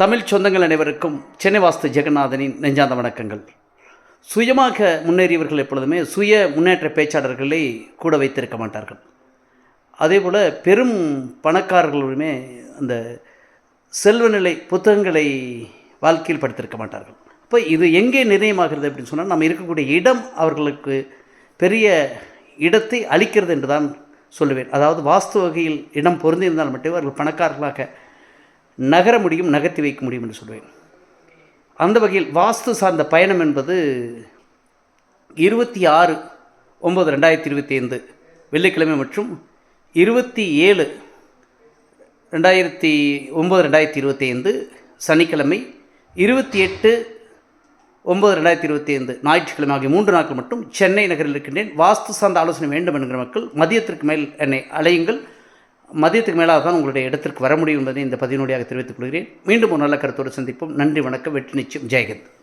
தமிழ் சொந்தங்கள் அனைவருக்கும் சென்னை வாஸ்து ஜெகநாதனின் நெஞ்சாந்த வணக்கங்கள். சுயமாக முன்னேறியவர்கள் எப்பொழுதுமே சுய முன்னேற்ற பேச்சாளர்களை கூட வைத்திருக்க மாட்டார்கள். அதேபோல் பெரும் பணக்காரர்களுமே அந்த செல்வநிலை புத்தகங்களை வாழ்க்கையில் படித்திருக்க மாட்டார்கள். இப்போ இது எங்கே நிர்ணயமாகிறது அப்படின்னு சொன்னால் நம்ம இருக்கக்கூடிய இடம் அவர்களுக்கு பெரிய இடத்தை அளிக்கிறது என்று தான் சொல்லுவேன். அதாவது வாஸ்து வகையில் இடம் பொருந்தியிருந்தால் மட்டுமே அவர்கள் பணக்காரர்களாக நகர முடியும் நகர்த்தி வைக்க முடியும் என்று சொல்வேன். அந்த வகையில் வாஸ்து சார்ந்த பயணம் என்பது இருபத்தி ஆறு ஒம்பது ரெண்டாயிரத்தி இருபத்தி ஐந்து வெள்ளிக்கிழமை மற்றும் இருபத்தி ஏழு ரெண்டாயிரத்தி ஒம்பது ரெண்டாயிரத்தி இருபத்தி ஐந்து சனிக்கிழமை இருபத்தி எட்டு ஒம்பது ரெண்டாயிரத்தி இருபத்தி ஐந்து ஞாயிற்றுக்கிழமை ஆகிய மூன்று நாட்கள் மட்டும் சென்னை நகரில் இருக்கின்றேன். வாஸ்து சார்ந்த ஆலோசனை வேண்டும் என்கிற மக்கள் மதியத்திற்கு மேல் என்னை அலையுங்கள் மதியத்துக்கு மேலாக தான் உங்களுடைய இடத்திற்கு வர முடியும் என்பதை இந்த பதினோடியாக தெரிவித்துக் கொள்கிறேன். மீண்டும் ஒரு நல்ல கருத்தோடு சந்திப்போம். நன்றி வணக்கம். வெற்றி நிச்சயம். ஜெயகந்த்